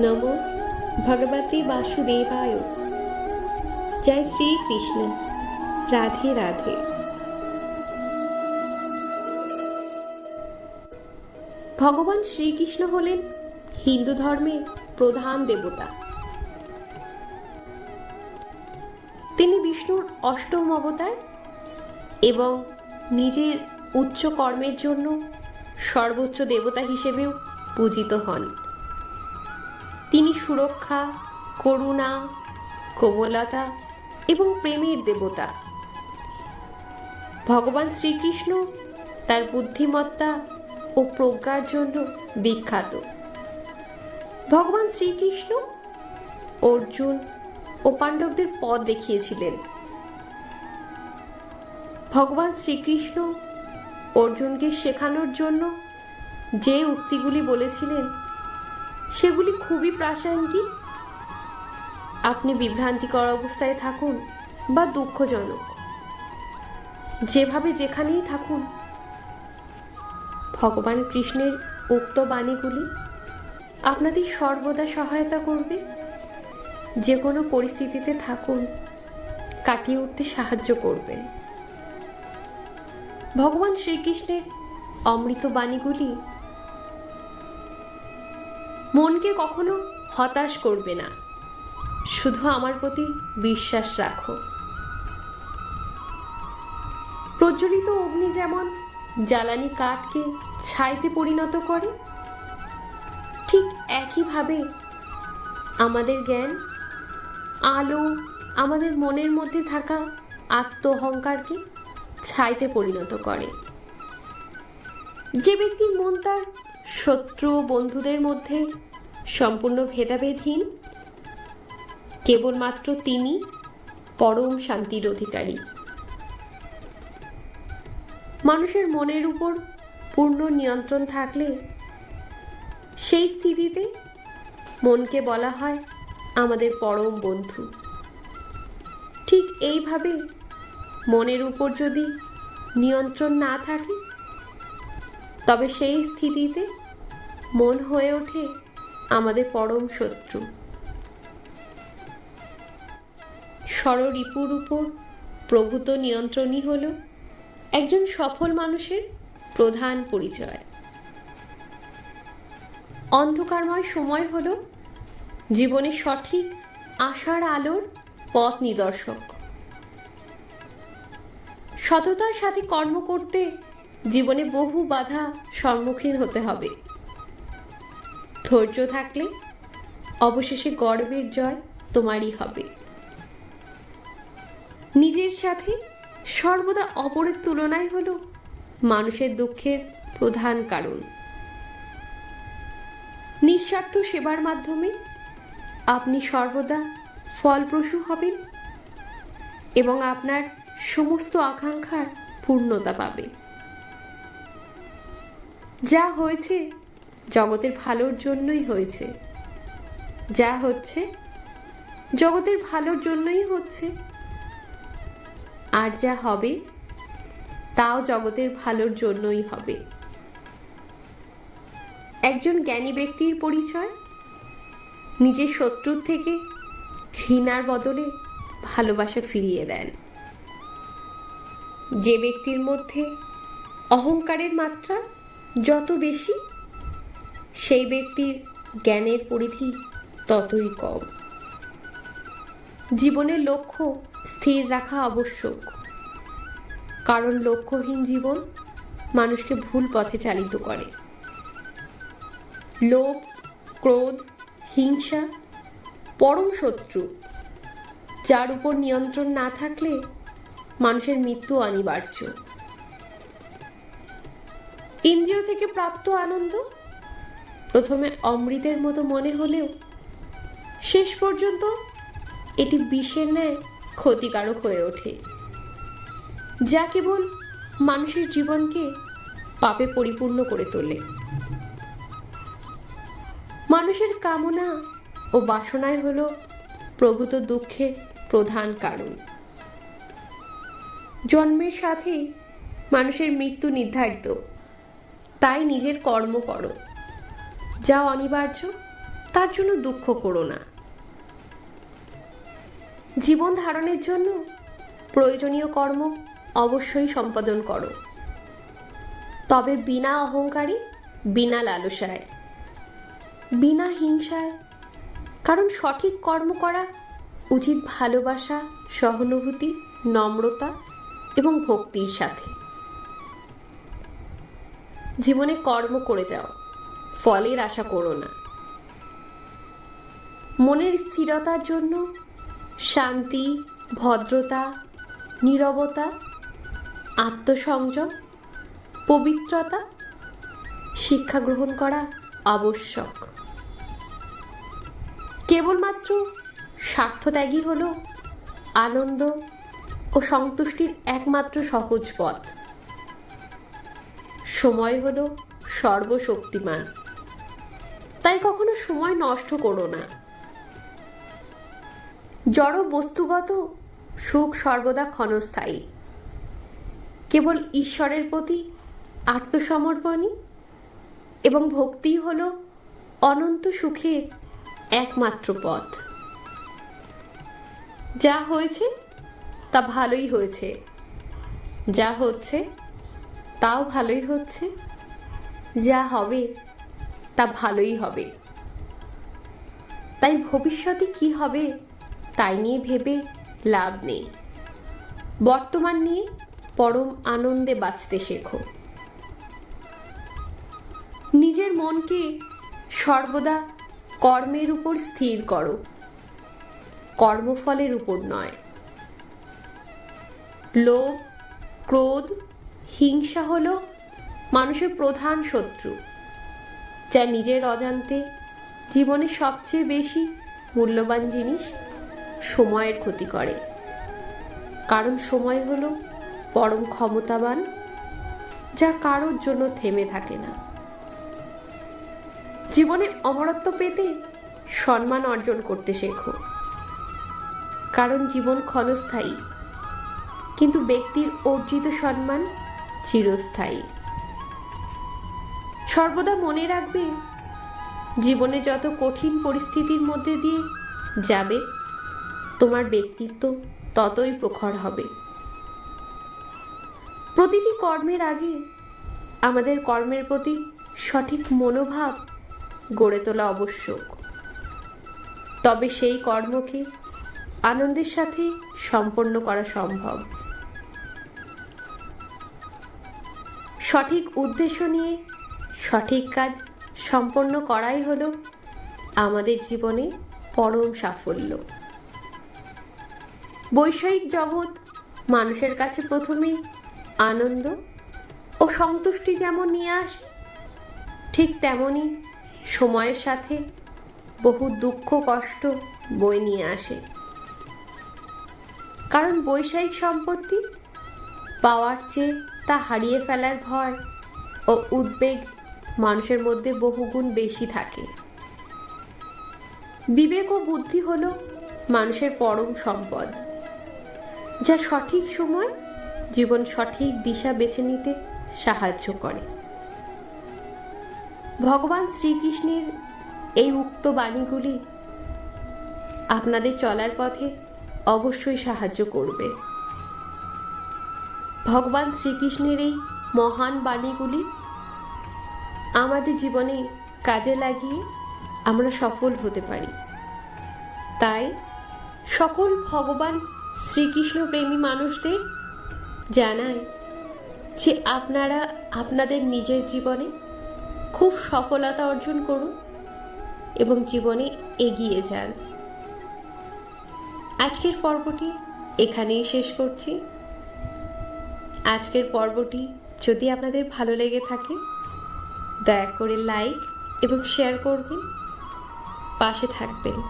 নমো ভগবতী বাসুদেবায়। জয় শ্রীকৃষ্ণ। রাধে রাধে। ভগবান শ্রীকৃষ্ণ হলেন হিন্দু ধর্মের প্রধান দেবতা। তিনি বিষ্ণুর অষ্টম অবতার এবং নিজের উচ্চ কর্মের জন্য সর্বোচ্চ দেবতা হিসেবেও পূজিত হন। তিনি সুরক্ষা, করুণা, কোমলতা এবং প্রেমের দেবতা। ভগবান শ্রীকৃষ্ণ তার বুদ্ধিমত্তা ও প্রজ্ঞার জন্য বিখ্যাত। ভগবান শ্রীকৃষ্ণ অর্জুন ও পাণ্ডবদের পথ দেখিয়েছিলেন। ভগবান শ্রীকৃষ্ণ অর্জুনকে শেখানোর জন্য যে উক্তিগুলি বলেছিলেন সেগুলি খুবই প্রাসঙ্গিক। আপনি বিভ্রান্তিকর অবস্থায় থাকুন বা দুঃখজনক। যেভাবে যেখানেই থাকুন, ভগবান কৃষ্ণের উক্ত বাণীগুলি আপনাদের সর্বদা সহায়তা করবে। যে কোনো পরিস্থিতিতে থাকুন, কাটিয়ে উঠতে সাহায্য করবে ভগবান শ্রীকৃষ্ণের অমৃত বাণীগুলি মনকে কখনো হতাশ করবে না। শুধু আমার প্রতি বিশ্বাস রাখো। প্রজ্বলিত অগ্নি যেমন জ্বালানি কাঠকে ছাইতে পরিণত করে, ঠিক একইভাবে আমাদের জ্ঞান, আলো, আমাদের মনের মধ্যে থাকা আত্ম অহংকারকে ছাইতে পরিণত করে। যে ব্যক্তির মন তার শত্রু বন্ধুদের মধ্যে সম্পূর্ণ ভেদাভেদহীন। কেবলমাত্র তিনি পরম শান্তির অধিকারী। মানুষের মনের উপর পূর্ণ নিয়ন্ত্রণ থাকলে সেই স্থিতিতে মনকে বলা হয় আমাদের পরম বন্ধু। ঠিক এইভাবে মনের উপর যদি নিয়ন্ত্রণ না থাকে, তবে সেই স্থিতিতে মন হয়ে ওঠে আমাদের পরম শত্রু। ষড়রিপুর উপর প্রভূত নিয়ন্ত্রণই হল একজন সফল মানুষের প্রধান পরিচয়। অন্ধকারময় সময় হল জীবনের সঠিক আশার আলোর পথ নিদর্শক। সততার সাথে কর্ম করতে জীবনে বহু বাধা সম্মুখীন হতে হবে। ধৈর্য থাকলে অবশেষে গর্বের জয় তোমারই হবে। নিজের সাথে সর্বদা অপরের তুলনায় হল মানুষের দুঃখের প্রধান কারণ। নিঃস্বার্থ সেবার মাধ্যমে আপনি সর্বদা ফলপ্রসূ হবেন এবং আপনার সমস্ত আকাঙ্ক্ষার পূর্ণতা পাবে যা হয়েছে জগতের ভালোর জন্যই হয়েছে। যা হচ্ছে, জগতের ভালোর জন্যই হচ্ছে। আর যা হবে, তাও জগতের ভালোর জন্যই হবে। একজন জ্ঞানী ব্যক্তির পরিচয়, নিজের শত্রুর থেকে ঘৃণার বদলে ভালোবাসা ফিরিয়ে দেন। যে ব্যক্তির মধ্যে অহংকারের মাত্রা যত বেশি সেই ব্যক্তির জ্ঞানের পরিধি ততই কম। জীবনের লক্ষ্য স্থির রাখা আবশ্যক। কারণ লক্ষ্যহীন জীবন মানুষকে ভুল পথে চালিত করে। লোভ, ক্রোধ, হিংসা পরম শত্রু, যার উপর নিয়ন্ত্রণ না থাকলে মানুষের মৃত্যু অনিবার্য। ইন্দ্রিয় থেকে প্রাপ্ত আনন্দ প্রথমে অমৃতের মতো মনে হলেও শেষ পর্যন্ত এটি বিষের ন্যায় ক্ষতিকারক হয়ে ওঠে। যা কেবল মানুষের জীবনকে পাপে পরিপূর্ণ করে তোলে। মানুষের কামনা ও বাসনাই হল প্রভূত দুঃখের প্রধান কারণ। জন্মের সাথেই মানুষের মৃত্যু নির্ধারিত। তাই নিজের কর্ম করো। যা অনিবার্য, তার জন্য দুঃখ করো না। জীবন ধারণের জন্য প্রয়োজনীয় কর্ম অবশ্যই সম্পাদন করো। তবে বিনা অহংকারী, বিনা লালসায়। বিনা হিংসায়। কারণ সঠিক কর্ম করা উচিত ভালোবাসা, সহানুভূতি, নম্রতা এবং ভক্তির সাথে। জীবনে কর্ম করে যাও। ফলের আশা করো না। মনের স্থিরতার জন্য শান্তি, ভদ্রতা, নীরবতা, আত্মসংযম, পবিত্রতা শিক্ষা গ্রহণ করা আবশ্যক। কেবলমাত্র স্বার্থত্যাগই হল আনন্দ ও সন্তুষ্টির একমাত্র সহজ পথ। সময় হল সর্বশক্তিমান। তাই কখনো সময় নষ্ট করো না। জড় বস্তুগত সুখ সর্বদা ক্ষণস্থায়ী। কেবল ঈশ্বরের প্রতি আত্মসমর্পণই এবং ভক্তিই হল অনন্ত সুখের একমাত্র পথ। যা হয়েছে, তা ভালোই হয়েছে। যা হচ্ছে, তাও ভালোই হচ্ছে। যা হবে তা ভালোই হবে। তাই ভবিষ্যতে কি হবে তাই নিয়ে ভেবে লাভ নেই। বর্তমান নিয়ে পরম আনন্দে বাঁচতে শেখো। নিজের মনকে সর্বদা কর্মের উপর স্থির করো। কর্মফলের উপর নয়। লোভ, ক্রোধ, হিংসা হল মানুষের প্রধান শত্রু। যা নিজের অজান্তে জীবনে সবচেয়ে বেশি মূল্যবান জিনিস সময়ের ক্ষতি করে। কারণ সময় হলো পরম ক্ষমতাবান, যা কারোর জন্য থেমে থাকে না। জীবনে অমরত্ব পেতে সম্মান অর্জন করতে শেখো। কারণ জীবন ক্ষণস্থায়ী, কিন্তু ব্যক্তির অর্জিত সম্মান চিরস্থায়ী। সর্বদা মনে রাখবে, জীবনে যত কঠিন পরিস্থিতির মধ্যে দিয়ে যাবে, তোমার ব্যক্তিত্ব ততই প্রখর হবে। প্রতিটি কর্মের আগে আমাদের কর্মের প্রতি সঠিক মনোভাব গড়ে তোলা আবশ্যক। তবে সেই কর্মকে আনন্দের সাথে সম্পন্ন করা সম্ভব। সঠিক উদ্দেশ্য নিয়ে সঠিক কাজ সম্পন্ন করাই হলো আমাদের জীবনে পরম সাফল্য। বৈষয়িক জগৎ মানুষের কাছে প্রথমেই আনন্দ ও সন্তুষ্টি যেমন নিয়ে আসে, ঠিক তেমনই সময়ের সাথে বহু দুঃখ, কষ্ট বয়ে নিয়ে আসে। কারণ বৈষয়িক সম্পত্তি পাওয়ার চেয়ে তা হারিয়ে ফেলার ভয় ও উদ্বেগ মানুষের মধ্যে বহুগুণ বেশি থাকে। বিবেক ও বুদ্ধি হল মানুষের পরম সম্পদ। যা সঠিক সময়, জীবন সঠিক দিশা বেছে নিতে সাহায্য করে। ভগবান শ্রীকৃষ্ণের এই উক্ত বাণীগুলি আপনাদের চলার পথে অবশ্যই সাহায্য করবে। ভগবান শ্রীকৃষ্ণের এই মহান বাণীগুলি আমাদের জীবনে কাজে লাগিয়ে আমরা সফল হতে পারি। তাই সকল ভগবান শ্রীকৃষ্ণ প্রেমী মানুষদের জানাই যে আপনারা আপনাদের নিজের জীবনে খুব সফলতা অর্জন করুন এবং জীবনে এগিয়ে যান। আজকের পর্বটি এখানেই শেষ করছি। আজকের পর্বটি যদি আপনাদের ভালো লেগে থাকে দয়া করে লাইক এবং শেয়ার করবেন। পাশে থাকবেন।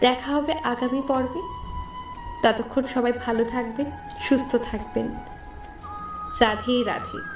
দেখা হবে আগামী পর্বে। ততক্ষণ সবাই ভালো থাকবেন, সুস্থ থাকবেন। রাধে রাধে।